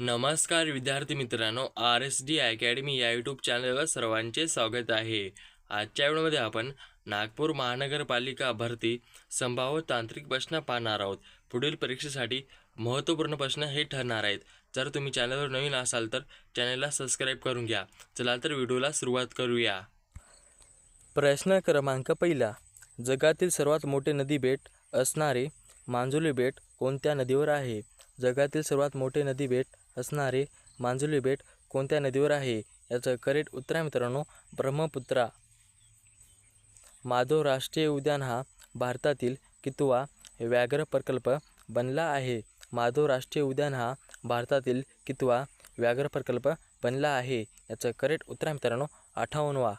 नमस्कार विद्यार्थी मित्रांनो आर एस डी अकॅडमी या यूट्यूब चॅनलवर सर्वांचे स्वागत आहे. आजच्या व्हिडिओमध्ये आपण नागपूर महानगरपालिका भरती संभाव्य तांत्रिक प्रश्न पाहणार आहोत. पुढील परीक्षेसाठी महत्त्वपूर्ण प्रश्न हे ठरणार आहेत. जर तुम्ही चॅनलवर नवीन असाल तर चॅनलला सबस्क्राईब करून घ्या. चला तर व्हिडिओला सुरुवात करूया. प्रश्न क्रमांक पहिला. जगातील सर्वात मोठे नदी बेट असणारे मांजुली बेट कोणत्या नदीवर आहे? जगातील सर्वात मोठे नदी बेट असणारे मांजुली बेट कोणत्या नदीवर आहे? याचं करेक्ट उत्तर आहे मित्रांनो ब्रह्मपुत्रा. माधव राष्ट्रीय उद्यान हा भारतातील कितवा व्याघ्र प्रकल्प बनला आहे? माधव राष्ट्रीय उद्यान हा भारतातील कितवा व्याघ्र प्रकल्प बनला आहे? याचं करेक्ट उत्तर आहे मित्रांनो अठ्ठावन्नवा.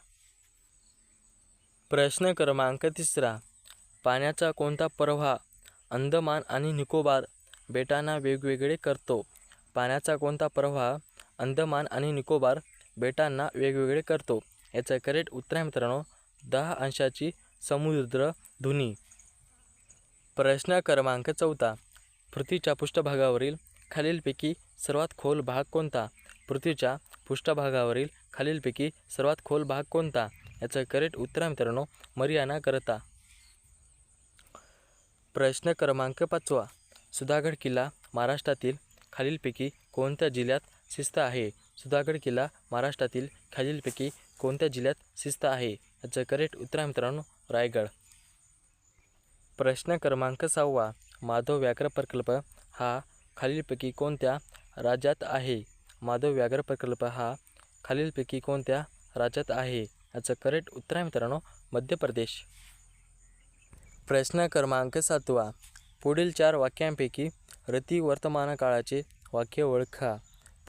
प्रश्न क्रमांक तिसरा. पाण्याचा कोणता प्रवाह अंदमान आणि निकोबार बेटांना वेगवेगळे करतो? पाण्याचा कोणता प्रवाह अंदमान आणि निकोबार बेटांना वेगवेगळे करतो. याचं करेक्ट उत्तर आहे मित्रांनो दहा अंशाची समुद्र धुनी. प्रश्न क्रमांक चौथा. पृथ्वीच्या पृष्ठभागावरील खालीलपैकी सर्वात खोल भाग कोणता? पृथ्वीच्या पृष्ठभागावरील खालीलपैकी सर्वात खोल भाग कोणता? याचं करेक्ट उत्तर आहे मित्रांनो मरियाना करता. प्रश्न क्रमांक पाचवा. सुधागड किल्ला महाराष्ट्रातील खालीलपैकी कोणत्या जिल्ह्यात शिस्त आहे? सुधागड किल्ला महाराष्ट्रातील खालीलपैकी कोणत्या जिल्ह्यात शिस्त आहे? याचं करेक्ट उत्तर आहे मित्रांनो रायगड. प्रश्न क्रमांक सहावा माधव व्याघ्र प्रकल्प हा खालीलपैकी कोणत्या राज्यात आहे? माधव व्याघ्र प्रकल्प हा खालीलपैकी कोणत्या राज्यात आहे? याचं करेक्ट उत्तर आहे मित्रांनो मध्य प्रदेश. प्रश्न क्रमांक सातवा पुढील चार वाक्यांपैकी रती वर्तमान काळाचे वाक्य ओळखा.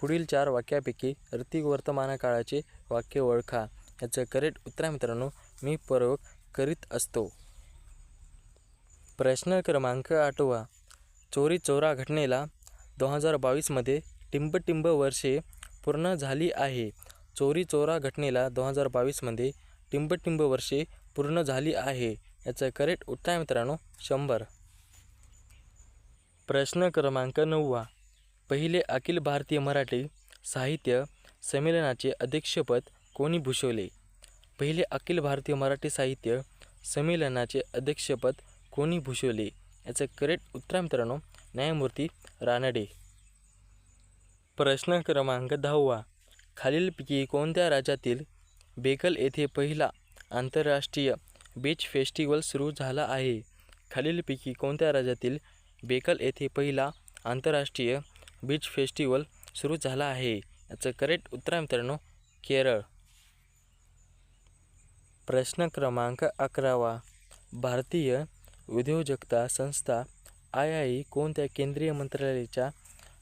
पुढील चार वाक्यापैकी रती वर्तमान काळाचे वाक्य ओळखा. याचं करेक्ट उत्तर आहे मित्रांनो मी प्रयोग करीत असतो. प्रश्न क्रमांक आठवा. चोरी चोरा घटनेला दोन हजार बावीसमध्ये टिंबटिंब वर्षे पूर्ण झाली आहे. चोरी चोरा घटनेला दोन हजार बावीसमध्ये टिंबटिंब वर्षे पूर्ण झाली आहे. याचं करेक्ट उत्तर आहे मित्रांनो शंभर. प्रश्न क्रमांक नववा. पहिले अखिल भारतीय मराठी साहित्य संमेलनाचे अध्यक्षपद कोणी भूषवले? पहिले अखिल भारतीय मराठी साहित्य संमेलनाचे अध्यक्षपद कोणी भूषवले? याचं करेक्ट उत्तर मित्रांनो न्यायमूर्ती रानडे. प्रश्न क्रमांक दहावा. खालीलपैकी कोणत्या राज्यातील बेकल येथे पहिला आंतरराष्ट्रीय बीच फेस्टिवल सुरू झाला आहे? खालीलपैकी कोणत्या राज्यातील बेकल येथे पहिला आंतरराष्ट्रीय बीच फेस्टिवल सुरू झाला आहे. याचं करेक्ट उत्तर आहे मित्रांनो केरळ. प्रश्न क्रमांक अकरावा. भारतीय उद्योजकता संस्था आय आय कोणत्या केंद्रीय मंत्रालयाच्या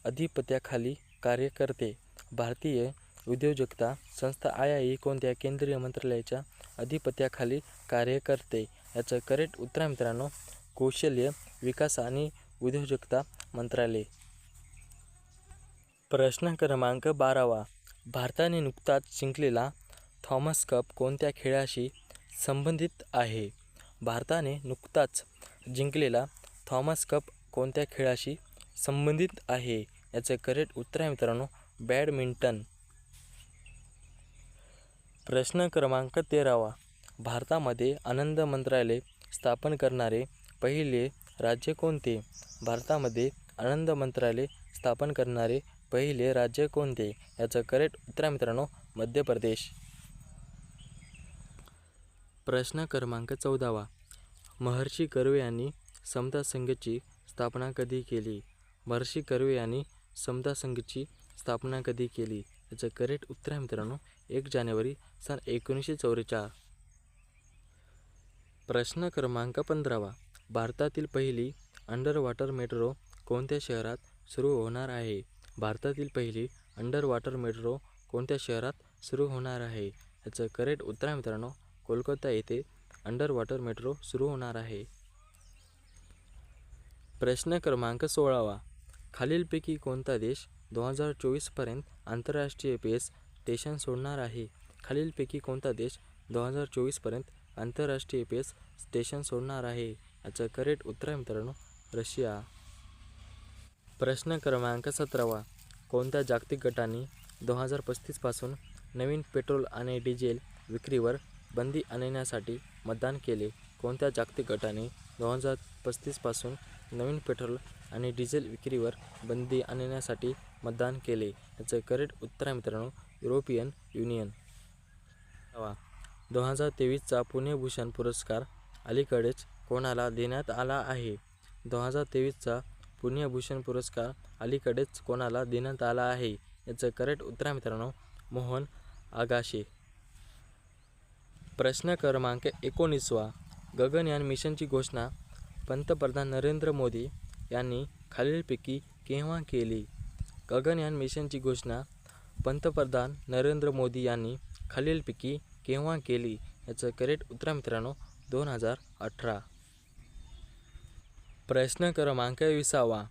अधिपत्याखाली कार्य करते? भारतीय उद्योजकता संस्था आय आय कोणत्या केंद्रीय मंत्रालयाच्या अधिपत्याखाली कार्य करते? याचं करेक्ट उत्तर आहे मित्रांनो कौशल्य विकास आणि उद्योजकता मंत्रालय. प्रश्न क्रमांक बारावा. भारताने नुकताच जिंकलेला थॉमस कप कोणत्या खेळाशी संबंधित आहे? भारताने नुकताच जिंकलेला थॉमस कप कोणत्या खेळाशी संबंधित आहे? याचं करेक्ट उत्तर आहे मित्रांनो बॅडमिंटन. प्रश्न क्रमांक तेरावा. भारतामध्ये आनंद मंत्रालय स्थापन करणारे पहिले राज्य कोणते? भारतामध्ये आनंद मंत्रालय स्थापन करणारे पहिले राज्य कोणते? याचं करेक्ट उत्तर आहे मित्रांनो मध्य प्रदेश. प्रश्न क्रमांक चौदावा. महर्षी कर्वे यांनी समता संघची स्थापना कधी केली? महर्षी कर्वे यांनी समता संघची स्थापना कधी केली? याचं करेक्ट उत्तर आहे मित्रांनो एक जानेवारी सन एकोणीसशे चौवेचाळ प्रश्न क्रमांक पंधरावा. भारतातील पहिली अंडर वॉटर मेट्रो कोणत्या शहरात सुरू होणार आहे? भारतातील पहिली अंडर वॉटर मेट्रो कोणत्या शहरात सुरू होणार आहे? याचं करेक्ट उत्तर आहे मित्रांनो कोलकाता येथे अंडर वॉटर मेट्रो सुरू होणार आहे. प्रश्न क्रमांक सोळावा. खालीलपैकी कोणता देश दोन हजार चोवीसपर्यंत आंतरराष्ट्रीय बेस स्टेशन सोडणार आहे? खालीलपैकी कोणता देश दोन हजार चोवीसपर्यंत आंतरराष्ट्रीय बेस स्टेशन सोडणार आहे? याचं करेक्ट उत्तर आहे मित्रांनो रशिया. प्रश्न क्रमांक सतरावा. कोणत्या जागतिक गटाने दोन हजार पस्तीसपासून नवीन पेट्रोल आणि डिझेल विक्रीवर बंदी आणण्यासाठी मतदान केले? कोणत्या जागतिक गटाने दोन हजार पस्तीसपासून नवीन पेट्रोल आणि डिझेल विक्रीवर बंदी आणण्यासाठी मतदान केले? याचं करेक्ट उत्तर आहे मित्रांनो युरोपियन युनियन. दोन हजार तेवीसचा पुणे भूषण पुरस्कार अलीकडेच कोणाला देण्यात आला आहे? दोन हजार तेवीसचा पुणे भूषण पुरस्कार अलीकडेच कोणाला देण्यात आला आहे? याचं करेक्ट उत्तर आहे मित्रांनो मोहन आगाशे. प्रश्न क्रमांक एकोणीसवा. गगनयान मिशनची घोषणा पंतप्रधान नरेंद्र मोदी यांनी खालीलपैकी केव्हा केली? गगनयान मिशनची घोषणा पंतप्रधान नरेंद्र मोदी यांनी खालीलपैकी केव्हा केली? याचं करेक्ट उत्तर मित्रांनो दोन हजार अठरा. प्रश्न क्रमांक विसावा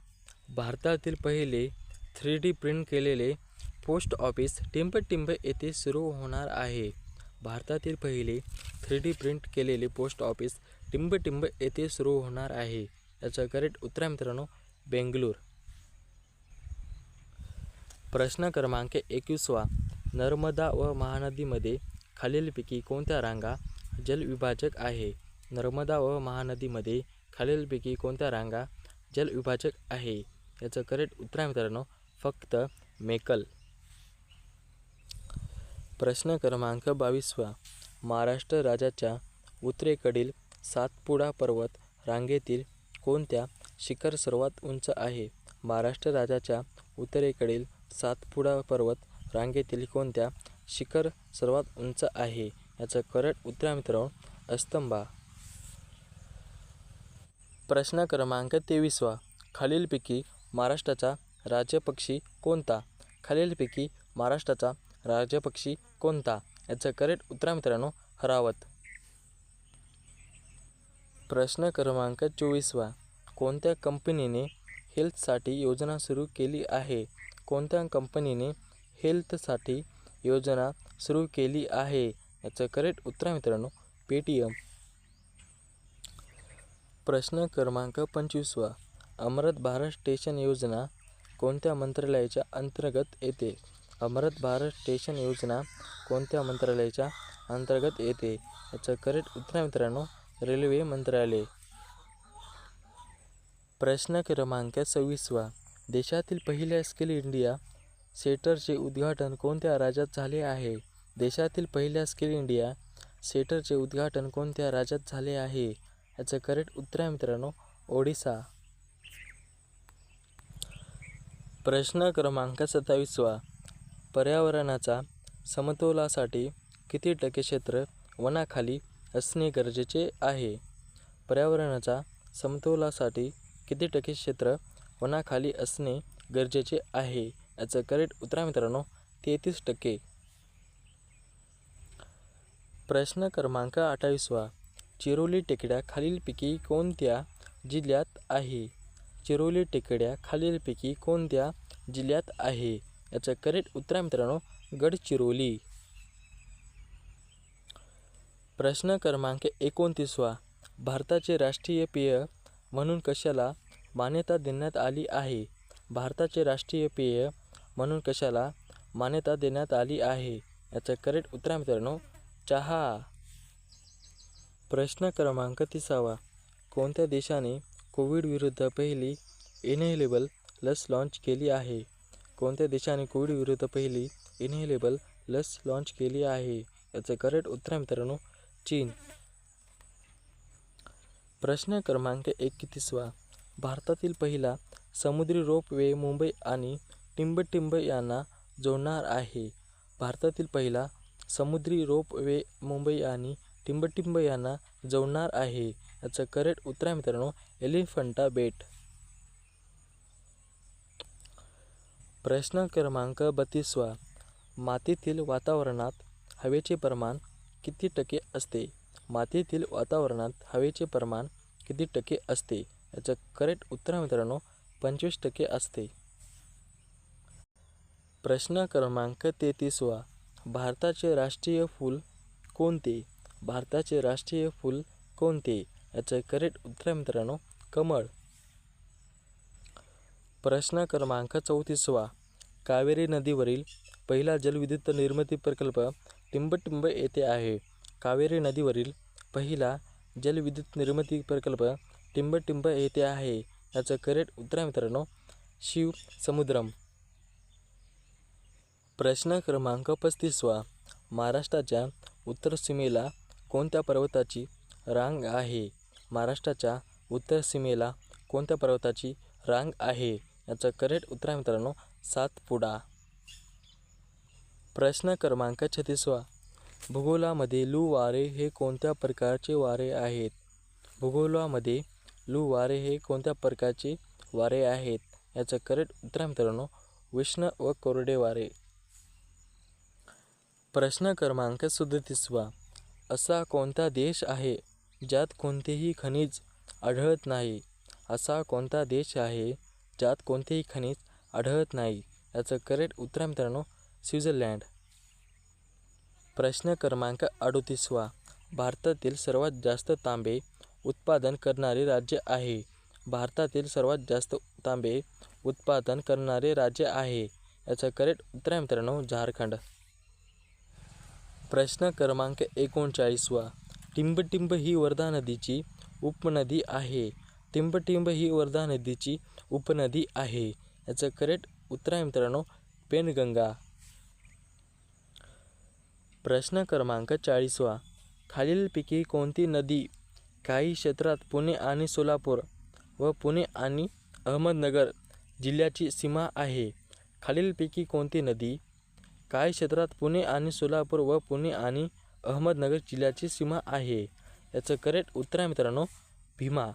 भारतातील पहिले थ्री डी प्रिंट केलेले पोस्ट ऑफिस टिंबटिंब येथे सुरू होणार आहे. भारतातील पहिले थ्री डी प्रिंट केलेले पोस्ट ऑफिस टिंबटिंब येथे सुरू होणार आहे. याचं करेक्ट उत्तर आहे मित्रांनो बेंगलूर. प्रश्न क्रमांक एकवीसवा. नर्मदा व महानदीमध्ये खालीलपैकी कोणत्या रांगा जलविभाजक आहे? नर्मदा व महानदीमध्ये खालीलपैकी कोणत्या रांगा जलविभाजक आहे? याचं करेक्ट उत्तर आहे मित्रांनो फक्त मेकल. प्रश्न क्रमांक बावीसवा. महाराष्ट्र राज्याच्या उत्तरेकडील सातपुडा पर्वत रांगेतील कोणत्या शिखर सर्वात उंच आहे? महाराष्ट्र राज्याच्या उत्तरेकडील सातपुडा पर्वत रांगेतील कोणत्या शिखर सर्वात उंच आहे? याचं करेक्ट उत्तर आहे मित्रांनो अस्तंबा प्रश्न क्रमांक तेवीसवा खालीलपैकी महाराष्ट्राचा राज्यपक्षी कोणता? खालीलपैकी महाराष्ट्राचा राज्यपक्षी कोणता? याचं करेक्ट उत्तर मित्रांनो हरावत. प्रश्न क्रमांक चोवीसवा कोणत्या कंपनीने हेल्थसाठी योजना सुरू केली आहे? कोणत्या कंपनीने हेल्थसाठी योजना सुरू केली आहे? याचं करेक्ट उत्तर मित्रांनो पेटीएम. प्रश्न क्रमांक पंचवीसवा अमृत भारत स्टेशन योजना कोणत्या मंत्रालयाच्या अंतर्गत येते? अमृत भारत स्टेशन योजना कोणत्या मंत्रालयाच्या अंतर्गत येते? याचं करेक्ट उत्तर आहे मित्रांनो रेल्वे मंत्रालय. प्रश्न क्रमांक सव्वीसवा देशातील पहिल्या स्किल इंडिया सेटरचे उद्घाटन कोणत्या राज्यात झाले आहे? देशातील पहिल्या स्किल इंडिया सेटरचे उद्घाटन कोणत्या राज्यात झाले आहे? याचं करेक्ट उत्तर आहे मित्रांनो ओडिसा. प्रश्न क्रमांक सत्तावीसवा. पर्यावरणाचा समतोलासाठी किती टक्के क्षेत्र वनाखाली असणे गरजेचे आहे? पर्यावरणाचा समतोलासाठी किती टक्के क्षेत्र वनाखाली असणे गरजेचे आहे? याचं करेक्ट उत्तर आहे मित्रांनो तेहतीस टक्के. प्रश्न क्रमांक अठ्ठावीसवा. चिरोली टेकड्या खालीलपैकी कोणत्या जिल्ह्यात आहे? चिरोली टेकड्या खालीलपैकी कोणत्या जिल्ह्यात आहे? याचं करेक्ट उत्तर आहे मित्रांनो गडचिरोली. प्रश्न क्रमांक एकोणतीसवा. भारताचे राष्ट्रीय पेय म्हणून कशाला मान्यता देण्यात आली आहे? भारताचे राष्ट्रीय पेय म्हणून कशाला मान्यता देण्यात आली आहे? याचं करेक्ट उत्तर आहे मित्रांनो चहा. प्रश्न क्रमांक तिसावा. कोणत्या देशाने कोविड विरुद्ध पहिली इनहेलेबल लस लॉन्च केली आहे? कोणत्या देशाने कोविड विरुद्ध पहिली इनहेलेबल लस लॉन्च केली आहे? याचं करेक्ट उत्तर आहे मित्रांनो चीन. प्रश्न क्रमांक एकतीसवा. भारतातील पहिला समुद्री रोपवे मुंबई आणि टिंबटिंब यांना जोडणार आहे. भारतातील पहिला समुद्री रोपवे मुंबई आणि टिंबटिंब यांना जोडणार आहे याचं करेक्ट उत्तर आहे मित्रांनो एलिफंटा बेट. प्रश्न क्रमांक बत्तीसवा. मातीतील वातावरणात हवेचे प्रमाण किती टक्के असते? मातीतील वातावरणात हवेचे प्रमाण किती टक्के असते? याचं करेक्ट उत्तर मित्रांनो पंचवीस टक्के असते. प्रश्न क्रमांक तेहतीसवा. भारताचे राष्ट्रीय फूल कोणते? भारताचे राष्ट्रीय फूल कोणते? याचं करेक्ट उत्तर आहे मित्रांनो कमळ. प्रश्न क्रमांक चौतीसवा. कावेरी नदीवरील पहिला जलविद्युत निर्मिती प्रकल्प टिंबटिंब येथे आहे. कावेरी नदीवरील पहिला जलविद्युत निर्मिती प्रकल्प टिंबटिंब येथे आहे. याचं करेक्ट उत्तर आहे मित्रांनो शिव समुद्रम प्रश्न क्रमांक पस्तीसवा. महाराष्ट्राच्या उत्तर सीमेला कोणत्या पर्वताची रांग आहे? महाराष्ट्राच्या उत्तर सीमेला कोणत्या पर्वताची रांग आहे? याचं करेक्ट उत्तर आहे मित्रांनो सातपुडा. प्रश्न क्रमांक छत्तीसवा. भूगोलामध्ये लू वारे हे कोणत्या प्रकारचे वारे आहेत? भूगोलामध्ये लू वारे हे कोणत्या प्रकारचे वारे आहेत? याचं करेक्ट उत्तर आहे मित्रांनो उष्ण व कोरडे वारे. प्रश्न क्रमांक सदतीसवा. असा कोणता देश आहे ज्यात कोणतेही खनिज आढळत नाही? असा कोणता देश आहे ज्यात कोणतेही खनिज आढळत नाही? याचं करेक्ट उत्तर आहे मित्रांनो स्वित्झर्लँड. प्रश्न क्रमांक अडोतीसवा. भारतातील सर्वात जास्त तांबे उत्पादन करणारे राज्य आहे. भारतातील सर्वात जास्त तांबे उत्पादन करणारे राज्य आहे. याचं करेक्ट उत्तर आहे मित्रांनो झारखंड. प्रश्न क्रमांक एकोणचाळीसवा. टिंबटिंब ही वर्धा नदीची उपनदी आहे. टिंबटिंब ही वर्धा नदीची उपनदी आहे. याचं करेक्ट उत्तर आहे मित्रांनो पेनगंगा. प्रश्न क्रमांक चाळीसवा. खालीलपैकी कोणती नदी काही क्षेत्रात पुणे आणि सोलापूर व पुणे आणि अहमदनगर जिल्ह्याची सीमा आहे? खालीलपैकी कोणती नदी काही क्षेत्रात पुणे आणि सोलापूर व पुणे आणि अहमदनगर जिल्ह्याची सीमा आहे. याचं करेक्ट उत्तर आहे मित्रांनो भीमा.